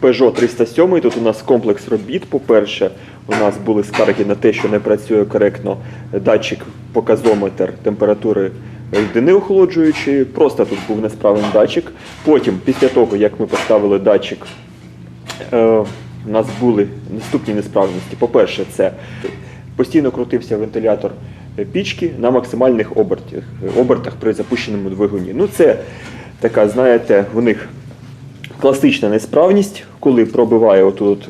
Peugeot 307. Тут у нас комплекс робіт. По-перше, у нас були скарги на те, що не працює коректно датчик показометр температури рідини охолоджуючої. Просто тут був несправний датчик. Потім, після того, як ми поставили датчик, е, у нас були наступні несправності. По-перше, це постійно крутився вентилятор пічки на максимальних обертах, обертах при запущеному двигуні. Ну, це така, знаєте, у них класична несправність, коли пробиває отут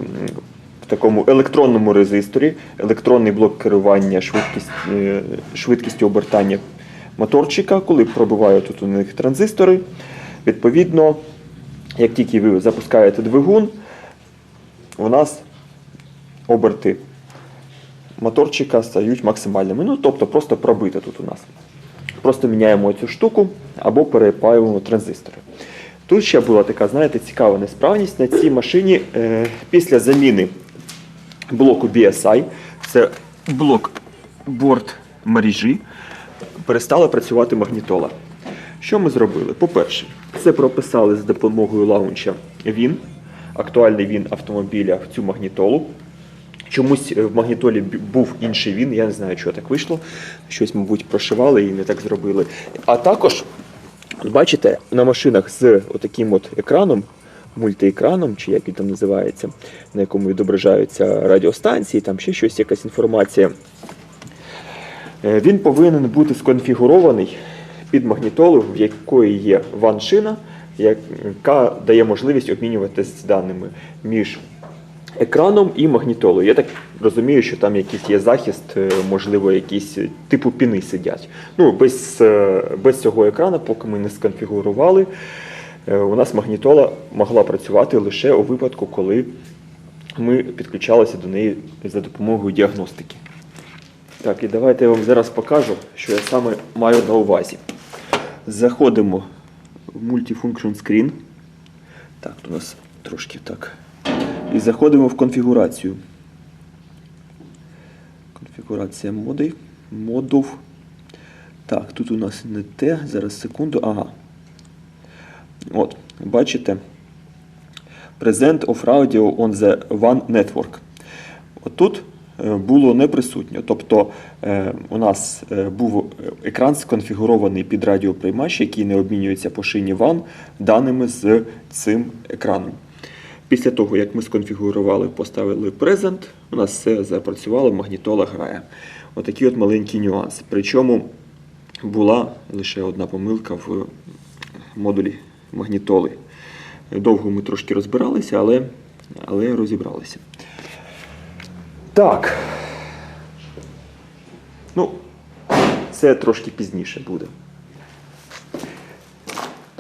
в такому електронному резисторі електронний блок керування швидкість, е, швидкістю обертання моторчика, коли пробиває тут у них транзистори. Відповідно, як тільки ви запускаєте двигун, у нас оберти моторчика стають максимальними. Ну, тобто просто пробити тут у нас. Просто міняємо цю штуку або перепаюємо транзистори. Тут ще була така, знаєте, цікава несправність. На цій машині е, після заміни блоку BSI, це блок борт мережі, перестала працювати магнітола. Що ми зробили? По-перше, це прописали з допомогою лаунча він, актуальний він автомобіля в цю магнітолу. Чомусь е, в магнітолі був інший він, я не знаю, чого так вийшло. Щось, мабуть, прошивали і не так зробили. А також, бачите, на машинах з отаким от екраном, мультиекраном, чи як він там називається, на якому відображаються радіостанції, там ще щось, якась інформація. Е, Він повинен бути сконфігурований під магнітолу, в якої є ван-шина, яка дає можливість обмінюватися даними між екраном і магнітолою. Я так розумію, що там якийсь є захист, е, можливо, якісь е, типу піни сидять. Ну, без, е, без цього екрану, поки ми не сконфігурували, у нас магнітола могла працювати лише у випадку, коли ми підключалися до неї за допомогою діагностики. Так, і давайте я вам зараз покажу, що я саме маю на увазі. Заходимо в Multifunction Screen. Так, у нас трошки так. І заходимо в конфігурацію. Конфігурація моди. Модов. Так, тут у нас не те. Зараз секунду. Ага. От, бачите? Present of radio on the one network. Отут е, було не присутньо. Тобто е, у нас е, був екран сконфігурований під радіоприймач, який не обмінюється по шині WAN даними з цим екраном. Після того, як ми сконфігурували, поставили презент, у нас все запрацювало, магнітола грає. Отакі от маленькі нюанси. Причому була лише одна помилка в модулі магнітоли. Довго ми трошки розбиралися, але, але розібралися. Так. Ну, це трошки пізніше буде.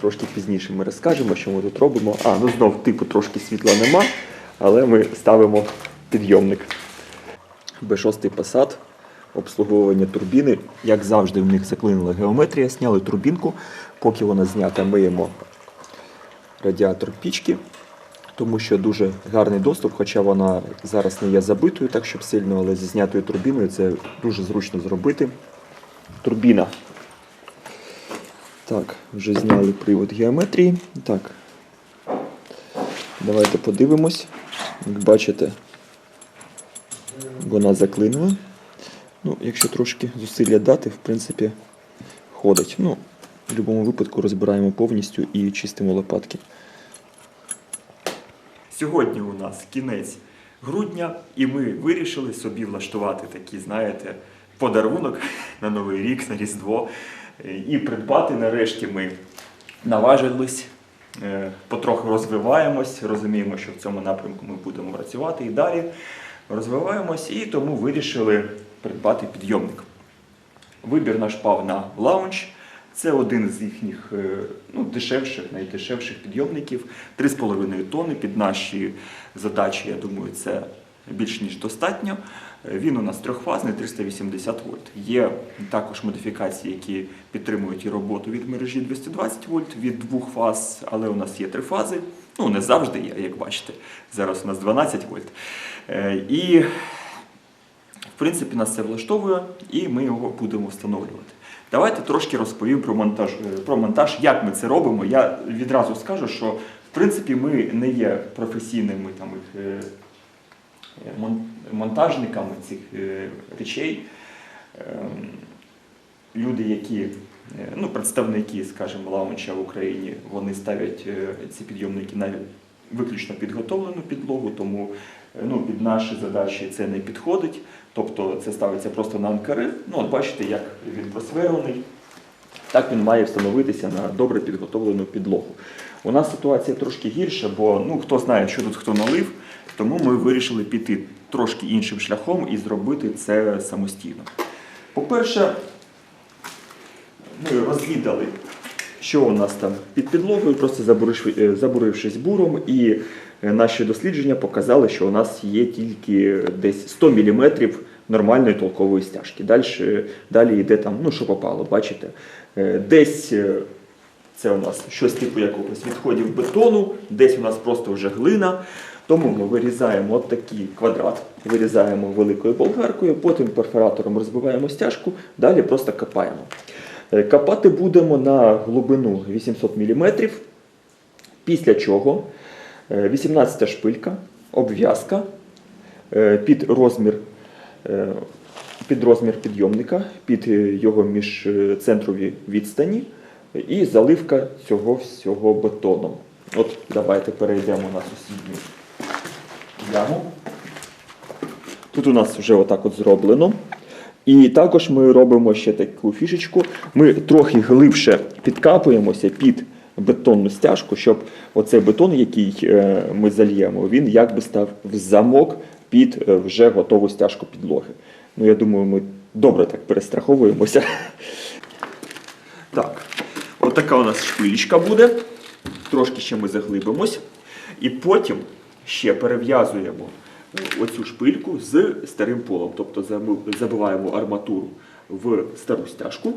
Трошки пізніше ми розкажемо, що ми тут робимо. А, ну знов типу трошки світла нема, але ми ставимо підйомник. Б6 Passat, обслуговування турбіни. Як завжди, в них заклинила геометрія, зняли турбінку. Поки вона знята, миємо радіатор пічки, тому що дуже гарний доступ, хоча вона зараз не є забитою, так щоб сильно, але зі знятою турбіною це дуже зручно зробити. Турбіна. Так, вже зняли привод геометрії. Так. Давайте подивимось. Як бачите, вона заклинила. Ну, якщо трошки зусилля дати, в принципі, ходить. Ну, в будь-якому випадку розбираємо повністю і чистимо лопатки. Сьогодні у нас кінець грудня, і ми вирішили собі влаштувати такий, знаєте, подарунок на Новий рік, на Різдво. І придбати нарешті ми наважились, е, потроху розвиваємось, розуміємо, що в цьому напрямку ми будемо працювати і далі розвиваємось, і тому вирішили придбати підйомник. Вибір наш пав на лаунч. Це один з їхніх е, ну, дешевших, найдешевших підйомників. 3,5 тонни під наші задачі, я думаю, це більш ніж достатньо. Він у нас трьохфазний 380 вольт. Є також модифікації, які підтримують і роботу від мережі 220 вольт від двох фаз, але у нас є три фази. Ну, не завжди є, як бачите. Зараз у нас 12 вольт. Е, І в принципі, нас це влаштовує, і ми його будемо встановлювати. Давайте трошки розповім про монтаж, е, про монтаж, як ми це робимо. Я відразу скажу, що В принципі, ми не є професійними там, е, монтажниками цих е, речей. Ем, Люди, які, е, ну, представники, скажімо, лаунча в Україні, вони ставлять е, ці підйомники на виключно підготовлену підлогу, тому ну, під наші задачі це не підходить. Тобто це ставиться просто на анкари. Ну, от бачите, як він просверлений. Так він має встановитися на добре підготовлену підлогу. У нас ситуація трошки гірша, бо ну, хто знає, що тут хто налив, тому ми вирішили піти трошки іншим шляхом і зробити це самостійно. По-перше, ми розвідали, що у нас там під підлогою, просто е, забурившись буром, і е, наші дослідження показали, що у нас є тільки десь 100 мм нормальної толкової стяжки. Далі, далі йде там, ну що попало, бачите, Е, десь. е, це у нас щось типу якогось відходів бетону, десь у нас просто вже глина. Тому ми вирізаємо от такий квадрат, вирізаємо великою болгаркою, потім перфоратором розбиваємо стяжку, далі просто копаємо. Е, Копати будемо на глибину 800 мм, після чого е, 18 шпилька, обв'язка е, під розмір, е, під розмір підйомника, під е, його міжцентрові відстані і заливка цього всього бетоном. От давайте перейдемо на сусідню яму. Тут у нас вже отак от зроблено. І також ми робимо ще таку фішечку. Ми трохи глибше підкапуємося під бетонну стяжку, щоб оцей бетон, який е, ми зальємо, він якби став в замок під е, вже готову стяжку підлоги. Ну, я думаю, ми добре так перестраховуємося. Так, от така у нас шпилечка буде. Трошки ще ми заглибимось. І потім ще перев'язуємо оцю шпильку з старим полом. Тобто забиваємо арматуру в стару стяжку,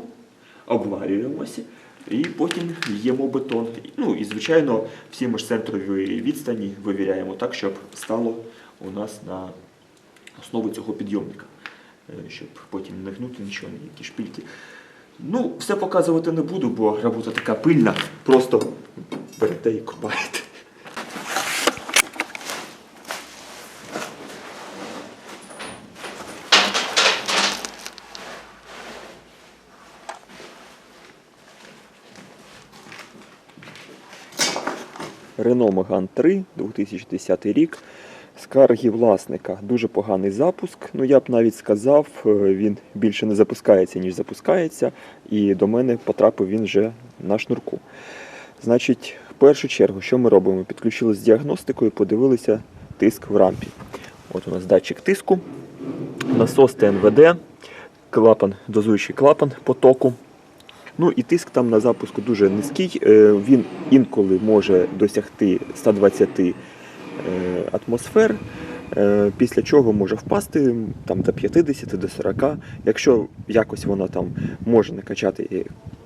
обварюємося і потім їмо бетон. Ну і звичайно, всі міжцентрові відстані вивіряємо так, щоб стало у нас на основу цього підйомника. Е, Щоб потім не гнути нічого, ніякі шпильки. Ну, все показувати не буду, бо робота така пильна. Просто берете і копаєте. Renault Megane 3, 2010 рік. Скарги власника. Дуже поганий запуск. Ну я б навіть сказав, е, він більше не запускається, ніж запускається. І до мене потрапив він вже на шнурку. Значить, в першу чергу, що ми робимо? Підключили з діагностикою, подивилися тиск в рампі. От у нас датчик тиску, насос ТНВД, клапан, дозуючий клапан потоку. Ну і тиск там на запуску дуже низький. Е, Він інколи може досягти 120 е, атмосфер, е, після чого може впасти там, до 50, до 40. Якщо якось воно там може накачати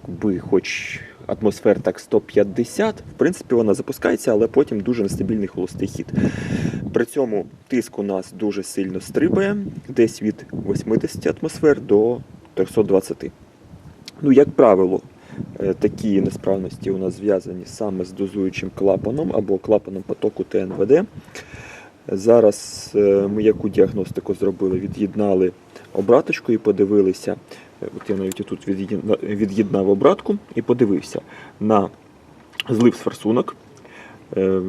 якби хоч атмосфер так 150, в принципі вона запускається, але потім дуже нестабільний холостий хід. При цьому тиск у нас дуже сильно стрибає, десь від 80 атмосфер до 320. Ну, як правило, е, такі несправності у нас зв'язані саме з дозуючим клапаном або клапаном потоку ТНВД. Зараз е, ми яку діагностику зробили? Від'єднали обраточку і подивилися. е, От я навіть тут від'єднав обратку і подивився на злив з форсунок.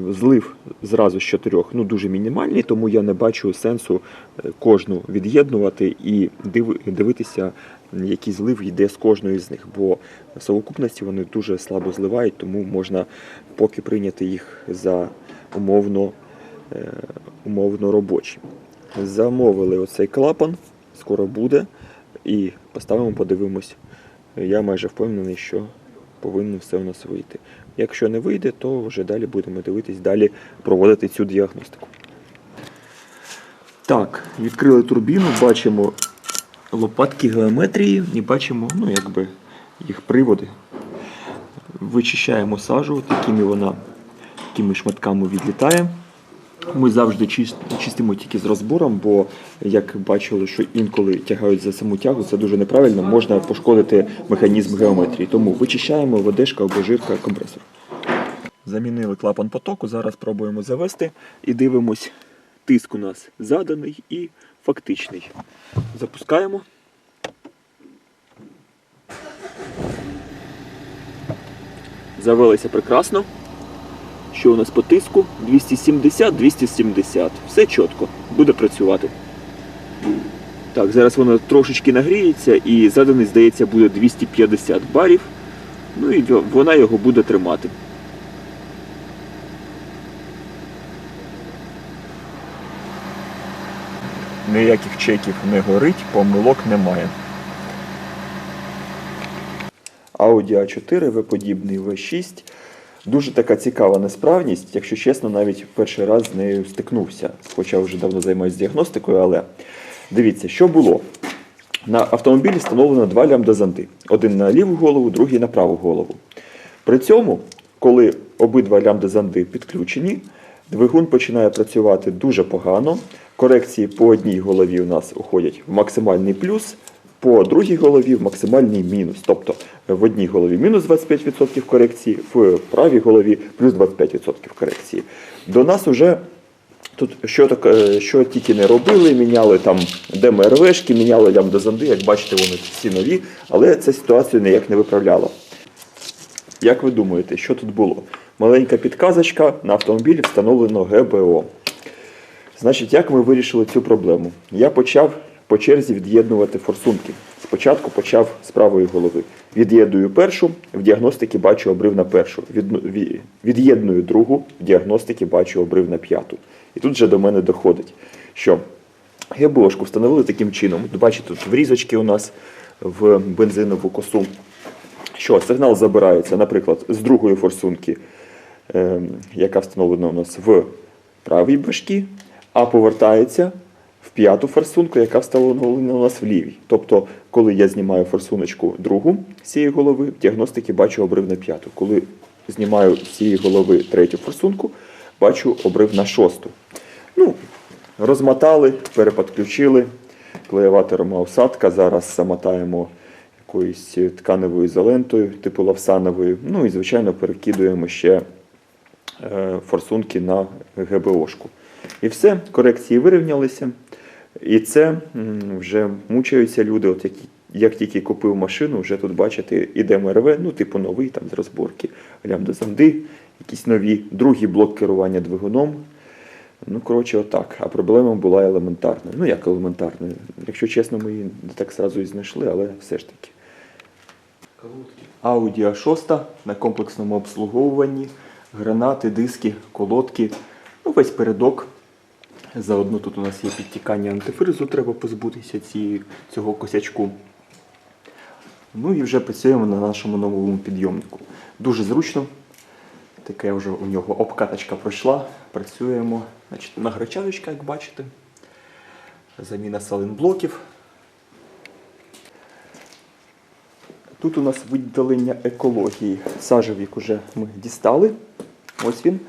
Злив зразу з чотирьох ну, дуже мінімальний, тому я не бачу сенсу кожну від'єднувати і дивитися, який злив йде з кожної з них. Бо в совокупності вони дуже слабо зливають, тому можна поки прийняти їх за умовно, е, умовно робочі. Замовили оцей клапан, скоро буде, і поставимо, подивимось. Я майже впевнений, що повинно все у нас вийти. Якщо не вийде, то вже далі будемо дивитись, далі проводити цю діагностику. Так, відкрили турбіну, бачимо лопатки геометрії і бачимо, ну, якби їх приводи. Вичищаємо сажу, такими вона такими шматками відлітає. Ми завжди чистимо тільки з розбором, бо як бачили, що інколи тягають за саму тягу, це дуже неправильно, можна пошкодити механізм геометрії. Тому вичищаємо водишка або жирка компресор. Замінили клапан потоку, зараз пробуємо завести і дивимось. Тиск у нас заданий і фактичний. Запускаємо. Завелися прекрасно. Що у нас по тиску? 270-270. Все чітко. Буде працювати. Так, зараз воно трошечки нагріється і заданий, здається, буде 250 барів. Ну і вона його буде тримати. Ніяких чеків не горить, помилок немає. Audi A4 V-подібний V6. Дуже така цікава несправність, якщо чесно, навіть перший раз з нею стикнувся. Хоча вже давно займаюся діагностикою, але дивіться, що було. На автомобілі встановлено два лямбда-зонди. Один на ліву голову, другий на праву голову. При цьому, коли обидва лямбда-зонди підключені, двигун починає працювати дуже погано. Корекції по одній голові у нас уходять в максимальний плюс, по другій голові в максимальний мінус. Тобто в одній голові мінус 25% корекції, в правій голові плюс 25% корекції. До нас вже тут що, так, е, що тільки не робили, міняли там ДМРВшки, міняли лямбда-зонди, як бачите, вони всі нові, але це ситуацію ніяк не виправляло. Як ви думаєте, що тут було? Маленька підказочка на автомобілі встановлено ГБО. Значить, як ми вирішили цю проблему? Я почав по черзі від'єднувати форсунки. Спочатку почав з правої голови. Від'єдную першу, в діагностиці бачу обрив на першу. Від'єдную другу, в діагностиці бачу обрив на п'яту. І тут вже до мене доходить, що ГБОшку встановили таким чином. Бачите, тут врізочки у нас в бензинову косу. Що сигнал забирається, наприклад, з другої форсунки, яка встановлена у нас в правій башкі, а повертається в п'яту форсунку, яка встановлена у нас в лівій. Тобто, коли я знімаю форсуночку другу з цієї голови, в діагностиці бачу обрив на п'яту. Коли знімаю з цієї голови третю форсунку, бачу обрив на шосту. Ну, розмотали, переподключили клеєватором осадка. Зараз замотаємо якоюсь тканевою ізолентою, типу лавсановою. Ну і, звичайно, перекидуємо ще форсунки на ГБОшку. І все, корекції вирівнялися. І це вже мучаються люди, от які, як тільки купив машину, вже тут бачите, іде МРВ, ну, типу новий там з розборки, лямбда-зонди, якісь нові, другий блок керування двигуном. Ну, коротше, отак. А проблема була елементарна. Ну, як елементарна? Якщо чесно, ми її не так зразу і знайшли, але все ж таки. Audi A6 на комплексному обслуговуванні, гранати, диски, колодки, ну, весь передок. Заодно тут у нас є підтікання антифризу, треба позбутися цієї, цього косячку. Ну і вже працюємо на нашому новому підйомнику. Дуже зручно. Таке вже у нього обкаточка пройшла. Працюємо значить, на гречаночка, як бачите. Заміна саленблоків. Тут у нас видалення екології. Сажевік уже ми дістали. Ось він.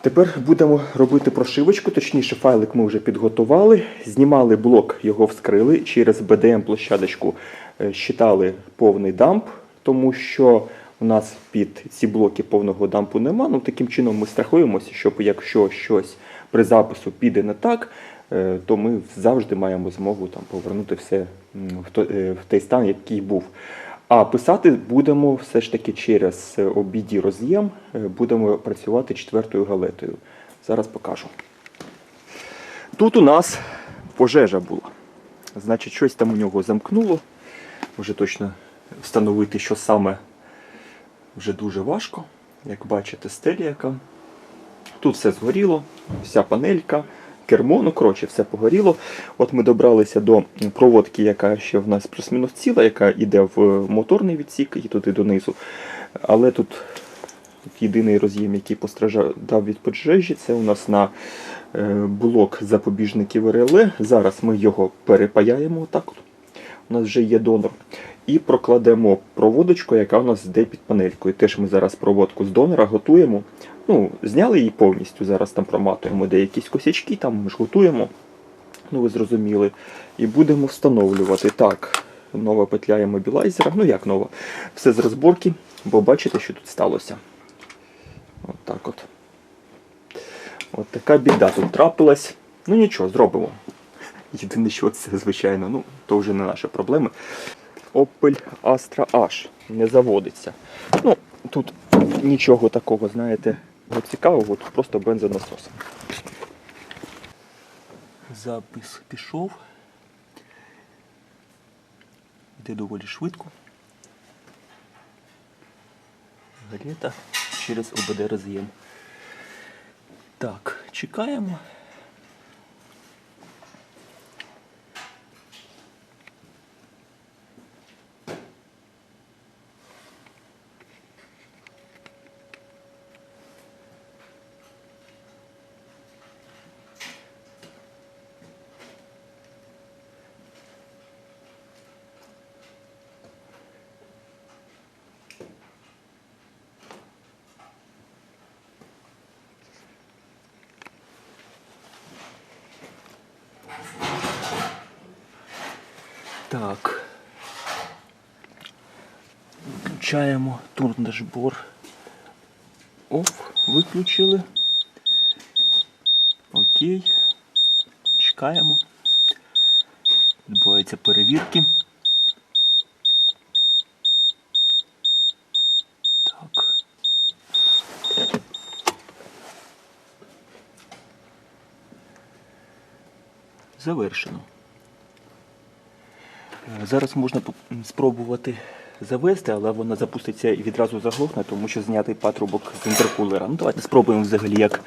Тепер будемо робити прошивочку, точніше, файлик ми вже підготували. Знімали блок, його вскрили через BDM-площадочку, е, щитали повний дамп, тому що у нас під ці блоки повного дампу нема. Ну, таким чином ми страхуємося, щоб якщо щось при запису піде не так, е, то ми завжди маємо змогу там, повернути все е, в той стан, який був. А писати будемо все ж таки через обіді роз'єм, е, будемо працювати четвертою галетою. Зараз покажу. Тут у нас пожежа була. Значить, щось там у нього замкнуло. Вже точно встановити, що саме вже дуже важко. Як бачите, стеля яка. Тут все згоріло, вся панелька, кермо, ну коротше, все погоріло. От ми добралися до проводки, яка ще в нас плюс-мінус ціла, яка йде в моторний відсік і туди донизу. Але тут, єдиний роз'єм, який постраждав від пожежі, це у нас на е, блок запобіжників РЛЕ. Зараз ми його перепаяємо отак. От. У нас вже є донор. І прокладемо проводочку, яка у нас йде під панелькою. Теж ми зараз проводку з донора готуємо. Ну, зняли її повністю, зараз там проматуємо деякі косячки, там ж готуємо. Ну, ви зрозуміли. І будемо встановлювати. Так, нова петля іммобілайзера. Ну як нова? Все з розборки, бо бачите, що тут сталося. От так от. От така біда тут трапилась. Ну нічого, зробимо. Єдине, що це, звичайно, ну, то вже не наші проблеми. Opel Astra H не заводиться. Ну, тут нічого такого, знаєте, цікавого, тут просто бензонасос. Запис пішов. Йде доволі швидко. Галета через ОБД роз'єм. Так, чекаємо. Так. Включаємо турндашбор. Оф, виключили. Окей. Чекаємо. Відбуваються перевірки. Так. Завершено. Зараз можна спробувати завести, але вона запуститься і відразу заглохне, тому що знятий патрубок з інтеркулера. Ну, давайте спробуємо взагалі як.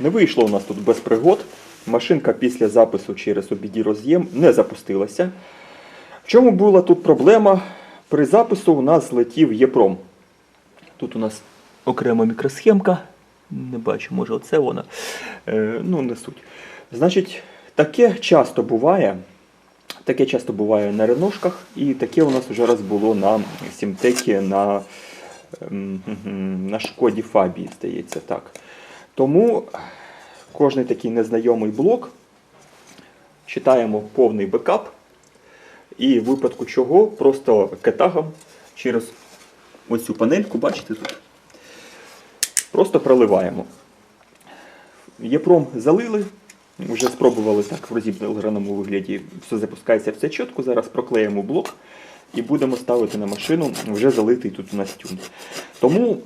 Не вийшло у нас тут без пригод. Машинка після запису через обіді роз'єм не запустилася. В чому була тут проблема? При запису у нас злетів ЄПРОМ. Тут у нас окрема мікросхемка. Не бачу, може, оце вона. Е, ну, не суть. Значить, таке часто буває. Таке часто буває на реношках, і таке у нас вже раз було на Сімтекі, на, ем, на шкоді Фабії, здається, так. Тому кожний такий незнайомий блок читаємо повний бекап, і в випадку чого просто кетагом через оцю панельку, бачите тут, просто проливаємо. Єпром залили, вже спробували так в розібраному вигляді, все запускається все чітко. Зараз проклеїмо блок і будемо ставити на машину вже залитий тут у нас тюн. Тому,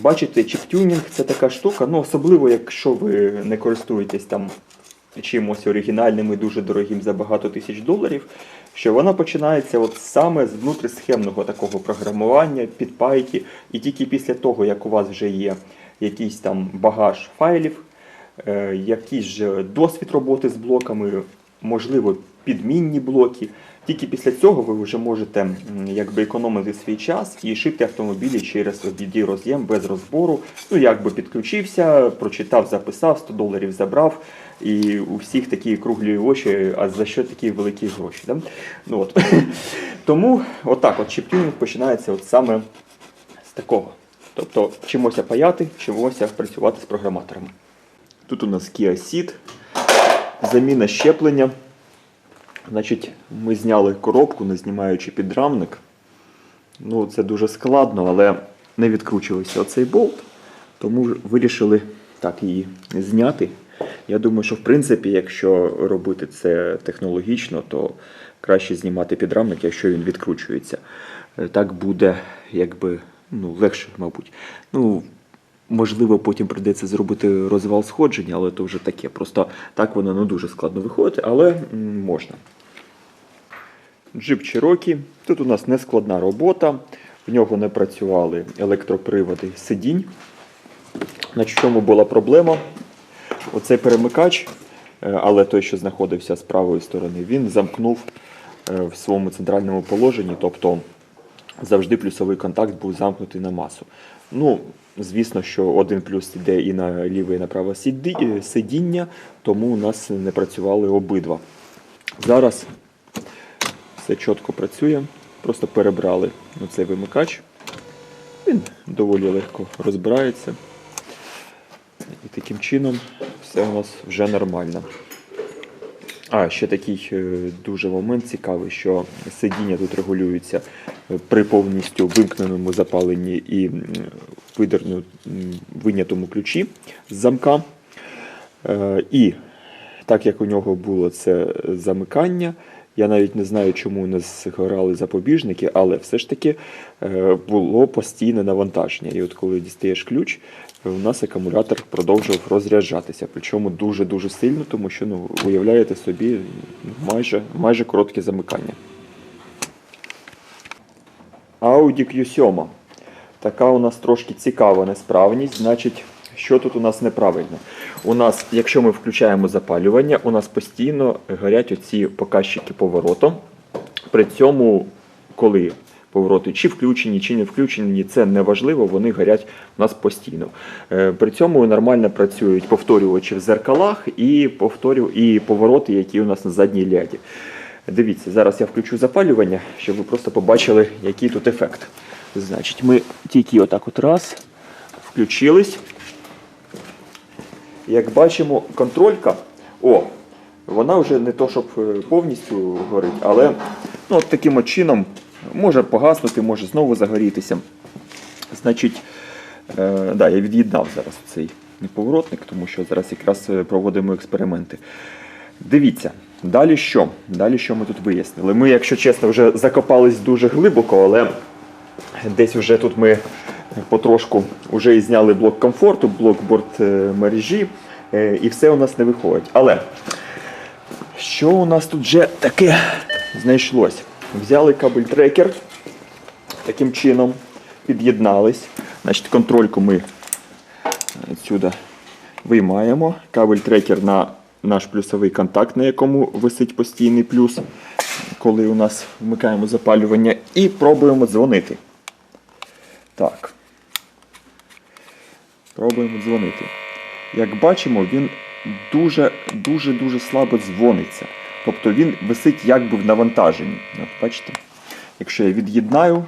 бачите, чіп-тюнінг це така штука, ну особливо, якщо ви не користуєтесь там чимось оригінальним і дуже дорогим за багато тисяч доларів, що вона починається от саме з внутрісхемного такого програмування, підпайки, і тільки після того, як у вас вже є якийсь там багаж файлів, е, якийсь досвід роботи з блоками, можливо, підмінні блоки. Тільки після цього ви вже можете якби економити свій час і шити автомобілі через OBD роз'єм без розбору. Ну, якби підключився, прочитав, записав, 100 доларів забрав, і у всіх такі круглі очі, а за що такі великі гроші. Да? Ну, от. Тому отак от чіптюнінг починається от саме з такого. Тобто вчимося паяти, вчимося працювати з програматорами. Тут у нас Kia Ceed, заміна щеплення. Значить, ми зняли коробку, не знімаючи підрамник. Ну, це дуже складно, але не відкручувався оцей болт, тому вирішили так її зняти. Я думаю, що в принципі, якщо робити це технологічно, то краще знімати підрамник, якщо він відкручується. Е, Так буде якби ну, легше, мабуть. Ну, можливо, потім прийдеться зробити розвал сходження, але то вже таке. Просто так воно не дуже складно виходить, але можна. Джип Cherokee. Тут у нас нескладна робота. В нього не працювали електроприводи сидінь. На чому була проблема? Оцей перемикач, е, але той, що знаходився з правої сторони, він замкнув е, в своєму центральному положенні, тобто завжди плюсовий контакт був замкнутий на масу. Ну, звісно, що один плюс йде і на ліве, і на праве е, сидіння, тому у нас не працювали обидва. Зараз все чітко працює. Просто перебрали цей вимикач. Він доволі легко розбирається. І таким чином все у нас вже нормально. А, ще такий е, дуже момент цікавий, що сидіння тут регулюється е, при повністю вимкненому запаленні і вийнятому ключі з замка. Е, І так як у нього було це замикання, я навіть не знаю, чому не згорали запобіжники, але все ж таки е, було постійне навантаження. І от коли дістаєш ключ, у нас акумулятор продовжував розряджатися. Причому дуже-дуже сильно, тому що ну, уявляєте собі майже, майже коротке замикання. Audi Q7. Така у нас трошки цікава несправність. Значить, що тут у нас неправильно? У нас, якщо ми включаємо запалювання, у нас постійно горять оці показчики повороту. При цьому, коли повороти чи включені, чи не включені, це не важливо, вони горять у нас постійно. Е, При цьому нормально працюють повторювачі в зеркалах і, повторю, і повороти, які у нас на задній ляді. Дивіться, зараз я включу запалювання, щоб ви просто побачили, який тут ефект. Значить, ми тільки отак от раз включились. Як бачимо, контролька, о, вона вже не то, щоб е, повністю горить, але ну, от таким от чином може погаснути, може знову загорітися. Значить, е, да, я від'єднав зараз цей поворотник, тому що зараз якраз е, проводимо експерименти. Дивіться, далі що? Далі що ми тут вияснили? Ми, якщо чесно, вже закопались дуже глибоко, але десь вже тут ми потрошку вже і зняли блок комфорту, блок борт е, мережі, е, і все у нас не виходить. Але що у нас тут вже таке знайшлось? Взяли кабель трекер, таким чином під'єднались. Значить, контрольку ми відсюди виймаємо. Кабель трекер на наш плюсовий контакт, на якому висить постійний плюс, коли у нас вмикаємо запалювання, і пробуємо дзвонити. Так. Пробуємо дзвонити. Як бачимо, він дуже-дуже-дуже слабо дзвониться. Тобто він висить якби в навантаженні. От, бачите? Якщо я від'єднаю,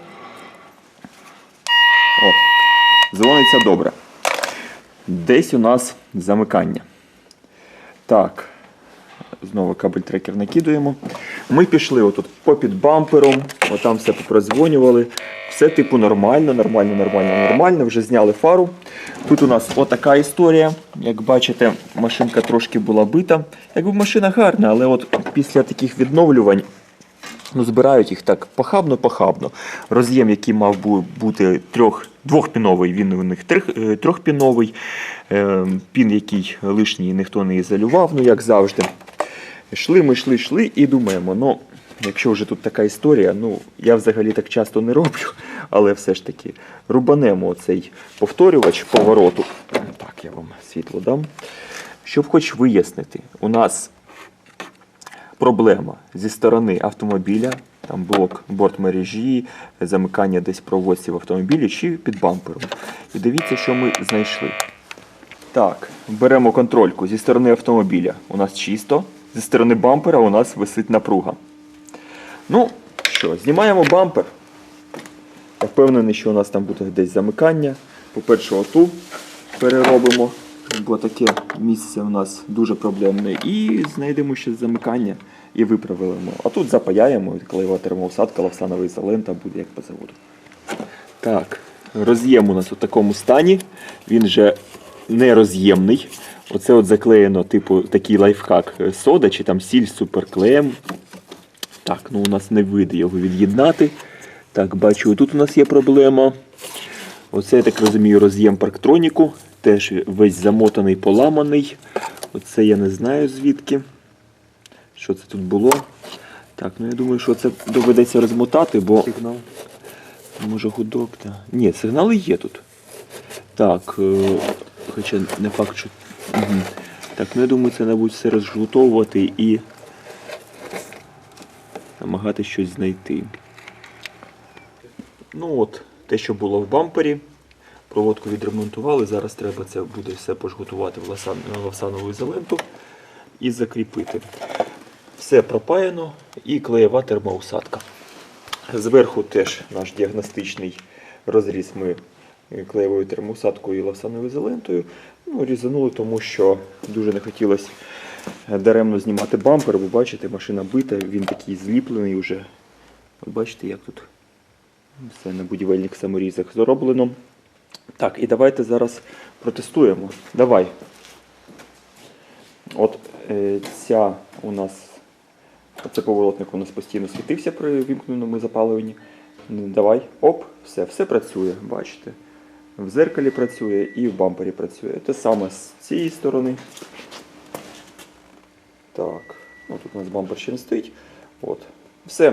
от, дзвониться добре. Десь у нас замикання. Так. Знову кабель трекер накидуємо. Ми пішли отут попід бампером, отам все попродзвонювали. Все типу нормально, нормально, нормально, нормально. Вже зняли фару. Тут у нас отака історія. Як бачите, машинка трошки була бита. Якби машина гарна, але от після таких відновлювань Ну, збирають їх так похабно-похабно. Роз'єм, який мав бути трьох, двохпіновий, він у них е, трьохпіновий. Е, Пін, який лишній ніхто не ізолював, ну як завжди. Йшли, ми йшли, йшли і думаємо, ну, якщо вже тут така історія, ну я взагалі так часто не роблю, але все ж таки рубанемо цей повторювач повороту. Так, я вам світло дам. Щоб хоч вияснити, у нас проблема зі сторони автомобіля, там блок борт мережі, замикання десь проводців в автомобілі чи під бампером. І дивіться, що ми знайшли. Так, беремо контрольку зі сторони автомобіля. У нас чисто, зі сторони бампера у нас висить напруга. Ну, що, знімаємо бампер. Я впевнений, що у нас там буде десь замикання. По-перше, оту переробимо, бо таке місце у нас дуже проблемне. І знайдемо ще замикання і виправимо. А тут запаяємо, клеєва термоусадка, лавсанова ізолента буде як по заводу. Так, роз'єм у нас у такому стані. Він же не роз'ємний. Оце от заклеєно, типу, такий лайфхак е, сода чи там сіль з суперклеєм. Так, ну у нас не вийде його від'єднати. Так, бачу, тут у нас є проблема. Оце, я так розумію, роз'єм парктроніку. Теж весь замотаний, поламаний. Оце я не знаю звідки. Що це тут було. Так, ну я думаю, що це доведеться розмотати, бо. Сигнал. Може гудок, так. Ні, сигнали є тут. Так, е, хоча не факт, що. Угу. Так, ну я думаю, це, мабуть, все розжлутовувати і намагатися щось знайти. Ну от, те, що було в бампері. Проводку відремонтували. Зараз треба це буде все пожгутувати в лавсанову ізоленту і закріпити. Все пропаяно і клеєва термоусадка. Зверху теж наш діагностичний розріз ми клеєвою термоусадкою і лавсановою ізолентою. Ну, різанули, тому що дуже не хотілося даремно знімати бампер, ви бачите, машина бита, він такий зліплений вже. Бачите, як тут все на будівельних саморізах зроблено. Так, і давайте зараз протестуємо. Давай. От е, ця у нас, оце поворотник у нас постійно світився при вімкненому запаленні. Давай, оп, все, все працює, бачите. В зеркалі працює і в бампері працює. Те саме з цієї сторони. Так, ну, тут у нас бампер ще не стоїть. От. Все.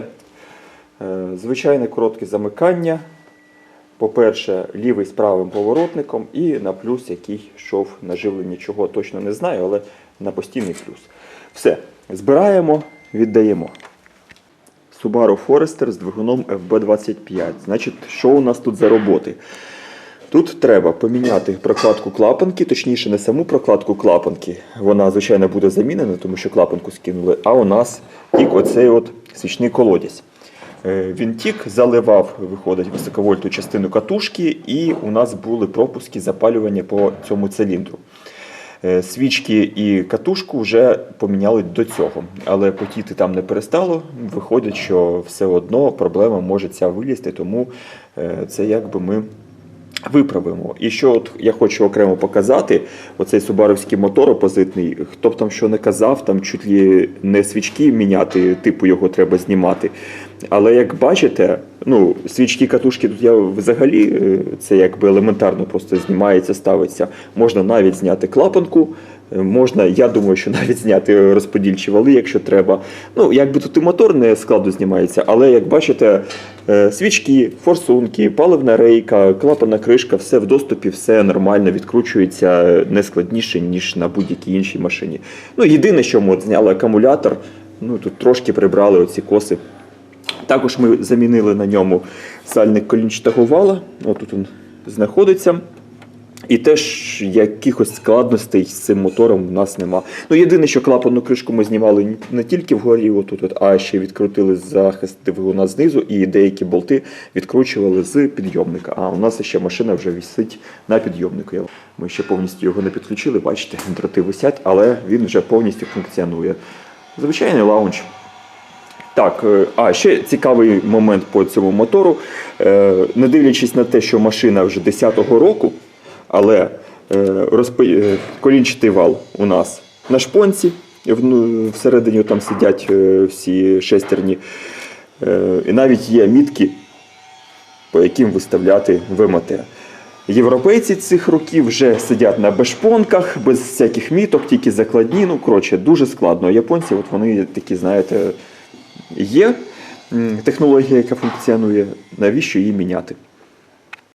Е, Звичайне коротке замикання. По-перше, лівий з правим поворотником і на плюс, який йшов на живлення, чого точно не знаю, але на постійний плюс. Все. Збираємо, віддаємо. Subaru Forester з двигуном FB25. Значить, що у нас тут за роботи? Тут треба поміняти прокладку клапанки, точніше, не саму прокладку клапанки. Вона, звичайно, буде замінена, тому що клапанку скинули, а у нас тік оцей от свічний колодязь. Е, Він тік, заливав, виходить, високовольтну частину катушки, і у нас були пропуски запалювання по цьому циліндру. Е, Свічки і катушку вже поміняли до цього, але потіти там не перестало. Виходить, що все одно проблема може ця вилізти, тому е, це якби ми виправимо. І що от я хочу окремо показати, оцей субаровський мотор опозитний, хто б там що не казав, там чуть ли не свічки міняти, типу його треба знімати. Але як бачите, ну, свічки катушки тут я взагалі е, це якби елементарно просто знімається, ставиться. Можна навіть зняти клапанку. Можна, я думаю, що навіть зняти розподільчі вали, якщо треба. Ну, якби тут і мотор не складно знімається, але як бачите, е, свічки, форсунки, паливна рейка, клапана кришка, все в доступі, все нормально відкручується е, не складніше, ніж на будь-якій іншій машині. Ну, єдине, що ми от зняли акумулятор, ну тут трошки прибрали оці коси. Також ми замінили на ньому сальник колінчатого вала. Отут він знаходиться. І теж якихось складностей з цим мотором у нас нема. Ну, єдине, що клапанну кришку ми знімали не тільки вгорі, отут, от, а ще відкрутили захист двигуна знизу, і деякі болти відкручували з підйомника. А у нас ще машина вже висить на підйомнику. Ми ще повністю його не підключили, бачите, дроти висять, але він вже повністю функціонує. Звичайний лаунч. Так, е, а ще цікавий момент по цьому мотору. Е, Не дивлячись на те, що машина вже 10-го року, але е, розпи- е, колінчатий вал у нас на шпонці, ну, всередині там сидять е, всі шестерні. І навіть є мітки, по яким виставляти ВМТ. Європейці цих років вже сидять на бешпонках, без всяких міток, тільки закладні. Ну, коротше, дуже складно. Японці, от вони такі, знаєте, є технологія, яка функціонує, навіщо її міняти?